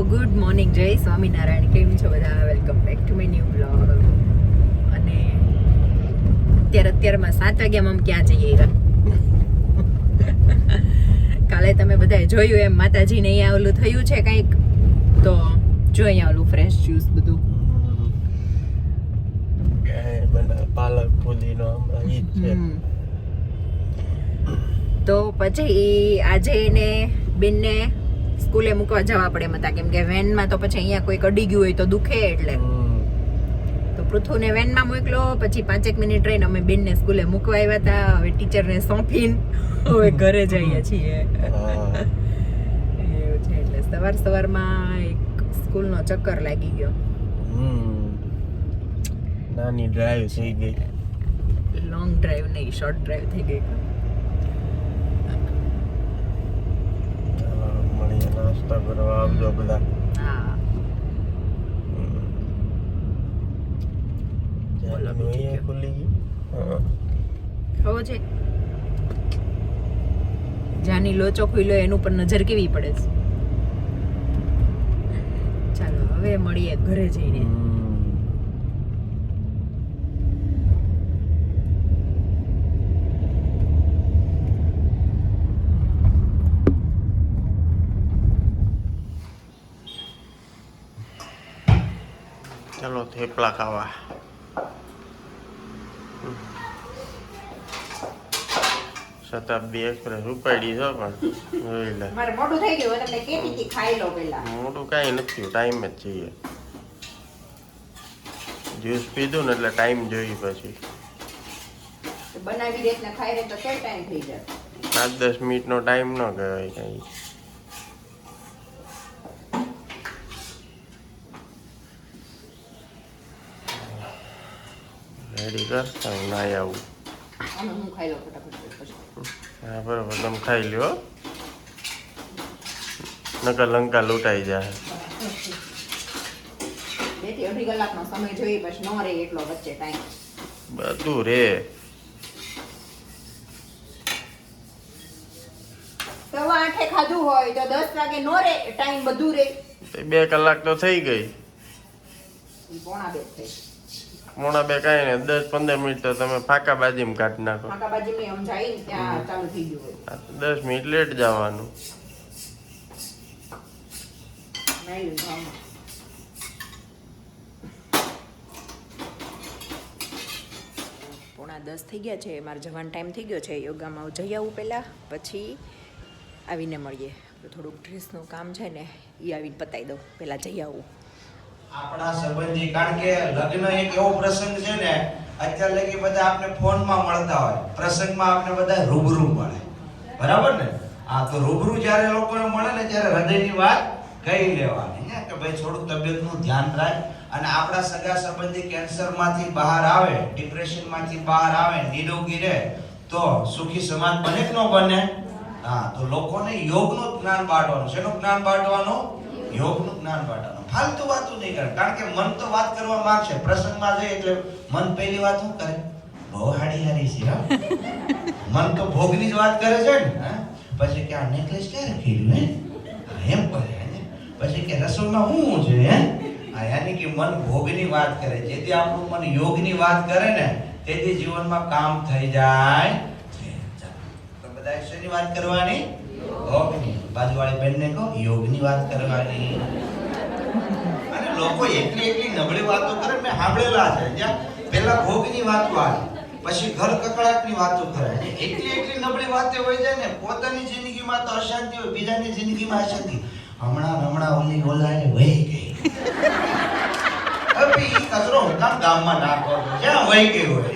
Good morning. જય સ્વામિનારાયણ. કેમ છો બધા? Welcome back to my new blog અને અત્યારે અત્યારમાં સાત વાગ્યામાં આમ ક્યાં જઈએ કાલે તમે બધાએ જોયું એમ માતાજીને અહીંયા ઓલું થયું છે કંઈક. તો જો અહીંયા ઓલું ફ્રેશ જ્યુસ બધું. પાલક હમ. તો પછી આજે એને બેનને સ્કૂલે મૂકવા જવા પડે મતા કેમ કે વેનમાં તો પછી અહીંયા કોઈ અડી ગયું હોય તો દુખે એટલે. તો પૃથુને વેનમાં મોકલો પછી પાંચેક મિનિટ રહીને અમે બેનને સ્કૂલે મૂકવા આવ્યા હતા. હવે ટીચરને સોંપીને હવે ઘરે જઈએ છીએ. એવું છે એટલે સવાર સવારમાં એક સ્કૂલનો ચક્કર લાગી ગયો. નાની ડ્રાઈવ થઈ ગઈ. લોંગ ડ્રાઈવ નહીં શોર્ટ ડ્રાઈવ થઈ ગઈ ચાલો, મળીએ નાસ્તો કરવા આવજો બધા હા. બોલો, બીજું? ખુલી ગયું હા. ખબર છે જાની લોચો ખુલ્યો એનું પણ નજર કેવી પડે છે ચાલો હવે મળીએ ઘરે જઈને હમ. ચાલો થેપલા ખાવા શતાબ્દી એક્સપ્રેસ ઉપાડી છો પણ લે મારે મોટું થઈ ગયું કેતી હતી ખાઈ લો પેલા મોટું કાંઈ નથી ટાઈમ જ જોઈએ જ્યુસ પીધું ને એટલે ટાઈમ જોઈ પછી બનાવી રીતના ખાઈ રે તો કેમ ટાઈમ થઈ જાય પાંચ દસ મિનિટનો ટાઈમ ન કહેવાય કાંઈ રેડી કર હું નાઈ આવું. હું બરોબર તમે ખાઈ લ્યો. નકર લંકા લૂંટાઈ જાય અઢી કલાકનો સમય જોઈ પછી ન રહે એટલો વચ્ચે ટાઈમ બધું રે સવા આઠે ખાધું હોય તો દસ વાગે નો રે ટાઈમ બધું રે બે કલાક તો થઈ ગઈ. પોણા બે થઈ. મોણા બે કાંઈ ને દસ પંદર મિનિટ તો તમે ફાકા બાજીમાં કાઢી નાખો. માકાબાજી ની આમ જાય ત્યાં ચાલુ થઈ ગયું હોય. આ તો દસ મિનિટ લેટ જવાનું. પોણા દસ થઈ ગયા છે મારે જવાનો ટાઈમ થઈ ગયો છે યોગામાં જઈ આવું પહેલાં પછી આવીને મળીએ. થોડુંક ડ્રેસનું કામ છે ને એ આવીને પતાવી દઉં પહેલાં જઈ આવું. આપણા સંબંધી, કારણ કે લગ્ન એક એવો પ્રસંગ છે ને, અત્યાર લગી બધા આપણે ફોનમાં મળતા હોય. પ્રસંગમાં આપણે બધા રૂબરૂ મળે. બરાબર ને? આ તો રૂબરૂ જ્યારે લોકોને મળે ને ત્યારે હૃદયની વાત કહી લેવાની. ને કે ભાઈ થોડુંક તબિયતનું ધ્યાન રાખ. અને આપણા સગા સંબંધી કેન્સરમાંથી બહાર આવે, ડિપ્રેશનમાંથી બહાર આવે, નિરોગી રહે, તો સુખી સમાજ બને કે ન બને? હા, તો લોકોને યોગનું જ્ઞાન બાંટવાનું શેનું જ્ઞાન બાંટવાનું યોગનું જ્ઞાન બાંટવાનું ફાલતુ વાતો નહીં કરે. કારણ કે મન તો વાત કરવા માંગશે. પ્રસંગમાં જઈએ એટલે મન પહેલી વાત શું કરે? બહુ હાડી હારી છે મન તો ભોગની જ વાત કરે છે ને? પછી કે આ નેકલેસ ક્યાં રાખેલું હે? એમ કરે પછી કે રસોઈમાં શું છે, હે? યાની કે મન ભોગની વાત કરે. જેથી આપણું મન યોગની વાત કરે ને, તેથી જીવનમાં કામ થઈ જાય. તો બધા શેની વાત કરવાની? યોગની. બાજુવાળી બેનને કહો, યોગની વાત કરવાની. લોકો એકલી એકલી નબળી વાતો કરે મેં સાંભળેલા છે. જ્યાં પેલા ભોગની વાતો આવે પછી ઘર કકડાટની વાતો કરે. એટલી એકલી નબળી વાતો હોય જાય ને પોતાની જિંદગીમાં તો અશાંતિ હોય બીજાની જિંદગીમાં અશાંતિ. હમણાં હમણાં ઓલી ઓલાને વહી ગઈ. હવે કચરો કામ ગામમાં નાખો જ્યાં વહી ગઈ હોય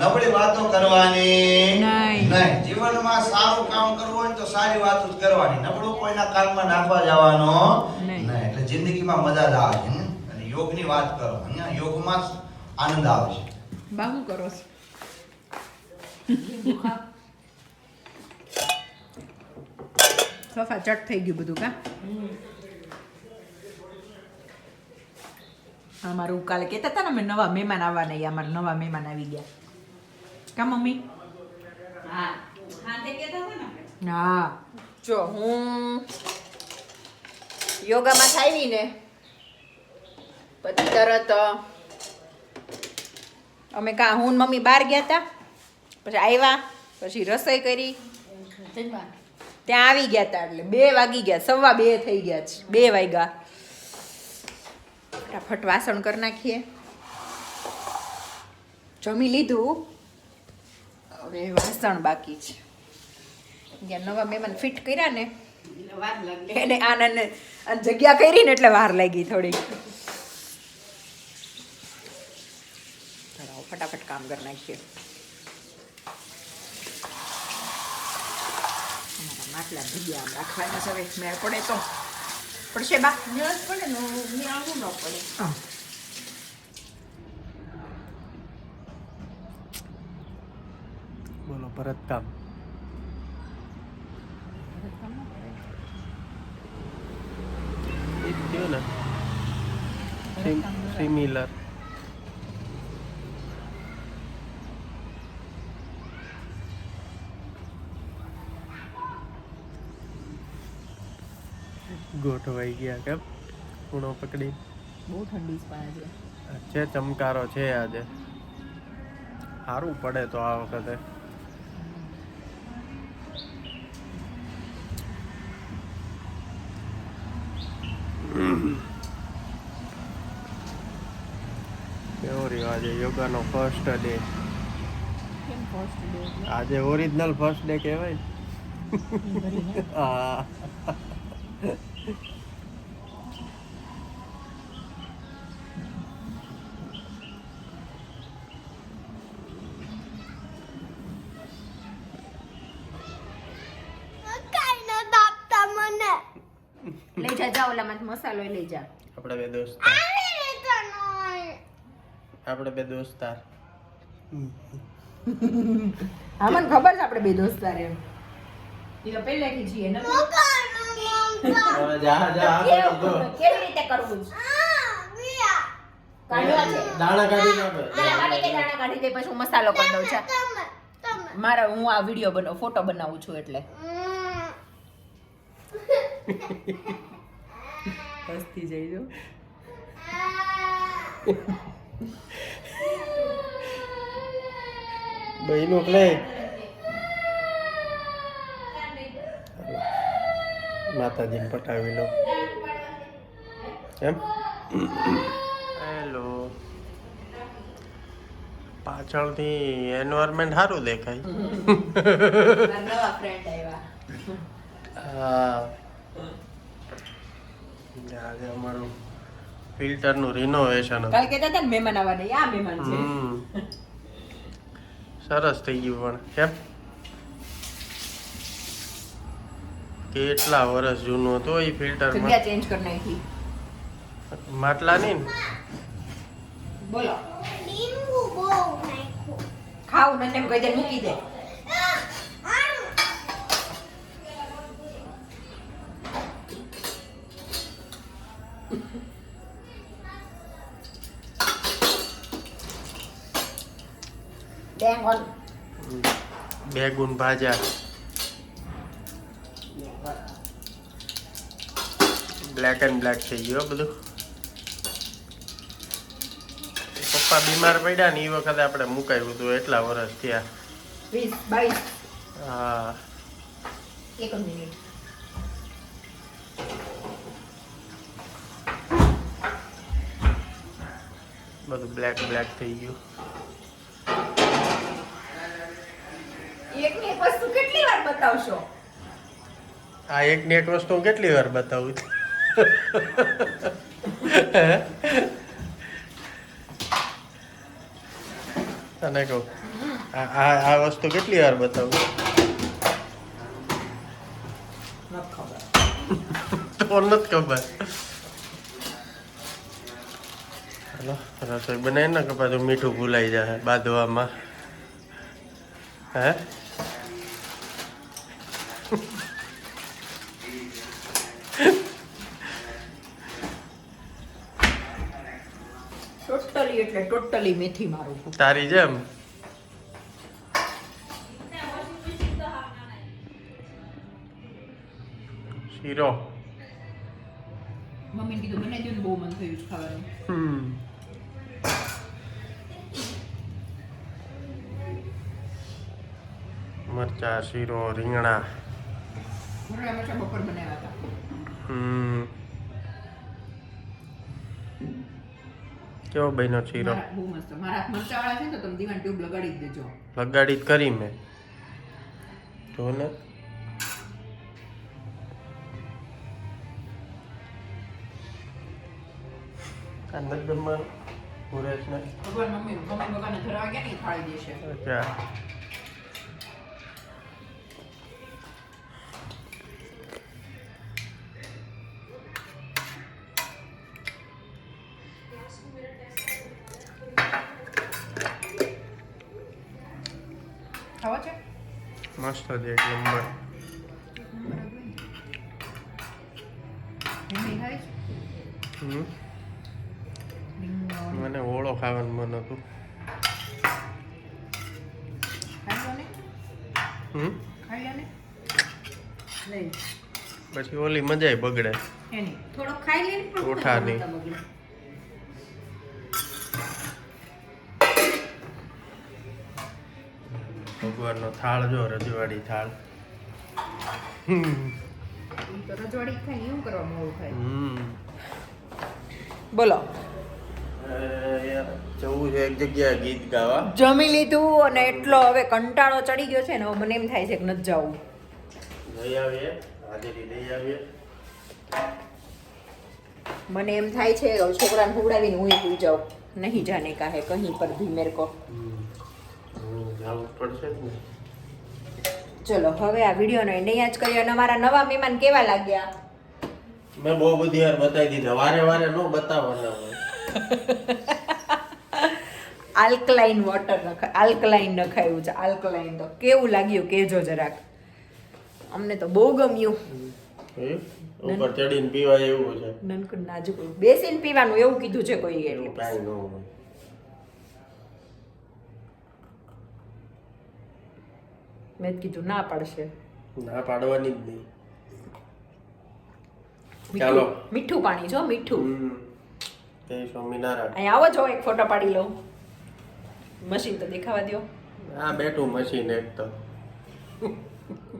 નબળી વાતો કરવાની નહીં. જીવનમાં સારું કામ કરવું હોય તો સારી વાતો જ કરવાની. નબળું કોઈના કામમાં નાખવા જવાનો એટલે જિંદગીમાં મજા જ આવે છે અને યોગની વાત કરો અહીંયા યોગમાં જ આનંદ આવે છે. બાહુ કરો સફા ચટ થઈ ગયું બધું કા? અમારું કાલે કહેતા હતા ને અમે નવા મહેમાન આવવાના એ અમારા નવા મહેમાન આવી ગયા. કા મમ્મી? હા. હા. જો હું યોગામાં થાય ને? પછી તરત અમે કા, હું મમ્મી બહાર ગયા હતા પછી આવ્યા પછી રસોઈ કરી. ત્યાં આવી ગયા હતા એટલે બે વાગી ગયા, સવા બે થઈ ગયા છે, બે વાગ્યા. ફટાફટ વાસણ કરી નાખીએ. જમી લીધું. હવે વાસણ બાકી છે. ત્યાં નવા મહેમાન ફિટ કર્યા ને. એને આનંદ જગ્યા કરી ને એટલે વાર લાગી થોડી ફટાફટ કામ કરી નાખીએ. માટલા ભીગયા આમ રાખવાના સવે મેળ પડે તો. પડશે બા? મેળ પડે ને નિયાળવું ન પડે. હા. બોલો ભરત કામ એ જ થયું ને સિમિલર ગોઠવાઈ ગયા કેમ? ખૂણો પકડી. બહુ ઠંડી છે છે ચમકારો છે આજે. સારું પડે તો આ વખતે. કેવો રહ્યો આજે યોગાનો ફર્સ્ટ ડે ફર્સ્ટ આજે ઓરિજિનલ ફર્સ્ટ ડે કહેવાય હા લઈ જા જા ઓલામાં મસાલો લઈ જા. આપણા બે દોસ્તાર આપણે બે દોસ્તાર હા મને ખબર છે આપણે બે દોસ્તાર એમ. એ તો પહેલેથી છીએ ને જા જા કેવી રીતે કરવું છે? કાઢવા છે. દાણા કાઢી દાણા કાઢી દે દાણા કાઢી દે પછી હું મસાલો કરી દઉં છું મારા હું આ વીડિયો બનાવ ફોટો બનાવું છું એટલે. હસતી જઈ જો બહેનું પ્લે માતાજીને પટાવી લો. એમ? હેલો. પાછળથી એન્વાયરમેન્ટ સારું દેખાય. મારા નવા ફ્રેન્ડ આવ્યા હા આજે અમારું ફિલ્ટરનું રિનોવેશન કાલ કહેતા હતા ને મહેમાન આવવાના. આ મહેમાન છે. હમ. સરસ થઈ ગયું પણ કેમ? કેટલા વર્ષ જૂનું હતું એ ફિલ્ટર ચેન્જ કરી નાખી. માટલા નહીં બોલો. ખાવું મને એમ કહી દે મૂકી દે. Dang on. ભાજા. બ્લેક એન્ડ બ્લેક થઈ ગયો બધું. પપ્પા બીમાર પડ્યા ને એ વખતે આપણે મુકાયું હતું એટલા વર્ષ થયા. વીસ બાવીસ. હા. એક મિનિટ. બધું બ્લેક બ્લેક થઈ ગયું એક ને એક વસ્તુ કેટલી વાર બતાવશો? આ એક ને એક વસ્તુ હું કેટલી વાર બતાવું? તને કહું આ વસ્તુ કેટલી વાર બતાવું? તો નથી ખબર. રસોઈ બનાવી ને કે પાછું મીઠું ભૂલાઈ જાય બાંધવામાં? હે? ટોટલી એટલે ટોટલી મેથી મારું તારી જેમ. શીરો. મમ્મી કીધું બનાવી દઉં બહુ મન થયું છે ખાવાનું. હમ. મરચા શીરો રીંગણા મરચાં બપોર બનાવ્યા હતા. કેવો બન્યો શીરો? બહુ મસ્ત. મારા મરચાવાળા છે ને તો તમે દીવાન ટ્યુબ લગાડી દેજો. લગાડી જ કરી મેં. જો ને. અંદર જમવાનું પુરેશને ખબર મમ્મી મમ્મી બગાને ધરાવા ગયા ને ખાઈ દેશે. અચ્છા. મસ્ત એક નંબર. મને ઓળો ખાવાનું મન હતું. પછી ઓલી મજાય બગડે. થોડો ખાઈ લે ને ભગવાનનો થાળ જો રજવાડી થાળ. બોલો. જવું છે એક જગ્યાએ ગીત ગાવા. જમી લીધું અને એટલો હવે કંટાળો ચડી ગયો છે ને હવે મને એમ થાય છે કે નથી જવું. જઈ આવીએ હાજરી દઈ આવીએ. મને એમ થાય છે છોકરાને હુવડાવીને હું સુઈ જાઉં. નહીં જાને કાહે કહીં પર ભી મેરે કો. હમ. હમ, જવું પડશે ને. ચલો હવે આ વિડીયોનો એન્ડ અહીંયા જ કરીએ અને અમારા નવા મહેમાન કેવા લાગ્યા? મેં બહુ બધી વાર બતાવી દીધા. વારે વારે નો બતાવવાના હોય. આલ્કલાઇન વોટર નખાય આલ્કલાઇન નખાયું છે આલ્કલાઇન તો. કેવું લાગ્યું? કેજો જરાક. અમને તો બહુ ગમ્યું. ઉપર ચડીને પીવાય એવું છે. નાજુક બેસીને પીવાનું એવું કીધું છે કોઈ એટલે કાંઈ ન હોય મેં કીધું ના પાડશે. ના પાડવાની જ નહીં. ચાલો. મીઠું પાણી જો મીઠું. તે જય સ્વામિનારાયણ અહીં આવો જો એક ફોટો પાડી લઉં. મશીન તો દેખાવા દ્યો. આ બેઠું મશીન એક તો.